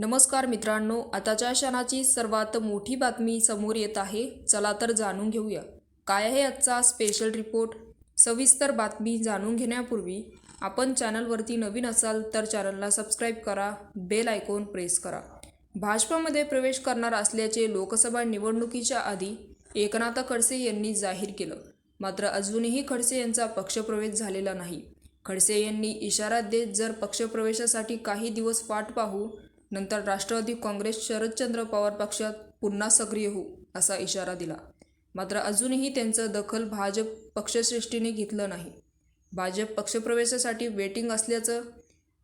नमस्कार मित्रांनो आताच्या क्षणाची सर्वात मोठी बातमी समोर येत आहे. चला तर जाणून घेऊया. काय आहे आजचा स्पेशल रिपोर्ट सविस्तर बातमी जाणून घेण्यापूर्वी आपण चॅनलवरती नवीन असाल तर चॅनलला सबस्क्राईब करा बेल आयकॉन प्रेस करा. भाजपमध्ये प्रवेश करणार असल्याचे लोकसभा निवडणुकीच्या आधी एकनाथ खडसे यांनी जाहीर केलं. मात्र अजूनही खडसे यांचा पक्षप्रवेश झालेला नाही. खडसे यांनी इशारा देत जर पक्षप्रवेशासाठी काही दिवस वाट पाहू नंतर राष्ट्रवादी काँग्रेस शरदचंद्र पवार पक्षात पुन्हा सक्रिय होऊ असा इशारा दिला. मात्र अजूनही त्यांचं दखल भाजप पक्षश्रेष्ठीने घेतलं नाही. भाजप पक्षप्रवेशासाठी वेटिंग असल्याचं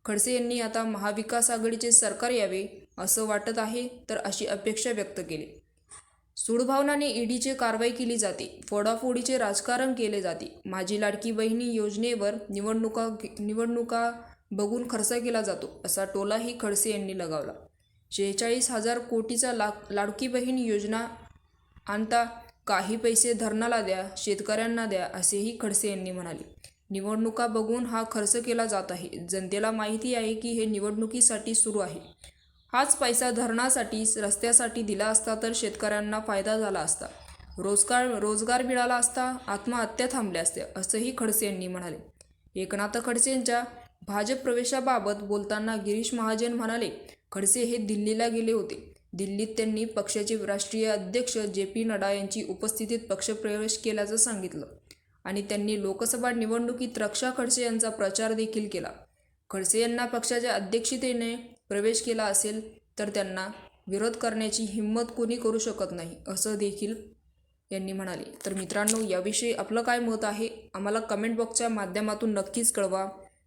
खडसे यांनी आता महाविकास आघाडीचे सरकार यावे असं वाटत आहे तर अशी अपेक्षा व्यक्त केली. सूडभावनाने ईडीची कारवाई केली जाते फोडाफोडीचे राजकारण केले जाते. माझी लाडकी बहिणी योजनेवर निवडणुका निवडणुका बघून खर्च केला जातो असा टोलाही खडसे यांनी लगावला. शेहेचाळीस हजार कोटीचा ला लाडकी बहीण योजना आणता काही पैसे धरणाला द्या शेतकऱ्यांना द्या असेही खडसे यांनी म्हणाले. निवडणुका बघून हा खर्च केला जात आहे. जनतेला माहिती आहे की हे निवडणुकीसाठी सुरू आहे. हाच पैसा धरणासाठी रस्त्यासाठी दिला असता तर शेतकऱ्यांना फायदा झाला असता. रोजगार रोजगार मिळाला असता आत्महत्या थांबल्या असत्या असंही खडसे यांनी म्हणाले. एकनाथ खडसेंच्या भाजप प्रवेशाबाबत बोलताना गिरीश महाजन म्हणाले खडसे हे दिल्लीला गेले होते. दिल्लीत त्यांनी पक्षाचे राष्ट्रीय अध्यक्ष जे पी नड्डा यांची उपस्थितीत पक्षप्रवेश केल्याचं सांगितलं आणि त्यांनी लोकसभा निवडणुकीत रक्षा खडसे यांचा प्रचार देखील केला. खडसे यांना पक्षाच्या अध्यक्षतेने प्रवेश केला असेल तर त्यांना विरोध करण्याची हिंमत कोणी करू शकत नाही असं देखील यांनी म्हणाले. तर मित्रांनो याविषयी आपलं काय मत आहे? आम्हाला कमेंट बॉक्सच्या माध्यमातून नक्कीच कळवा.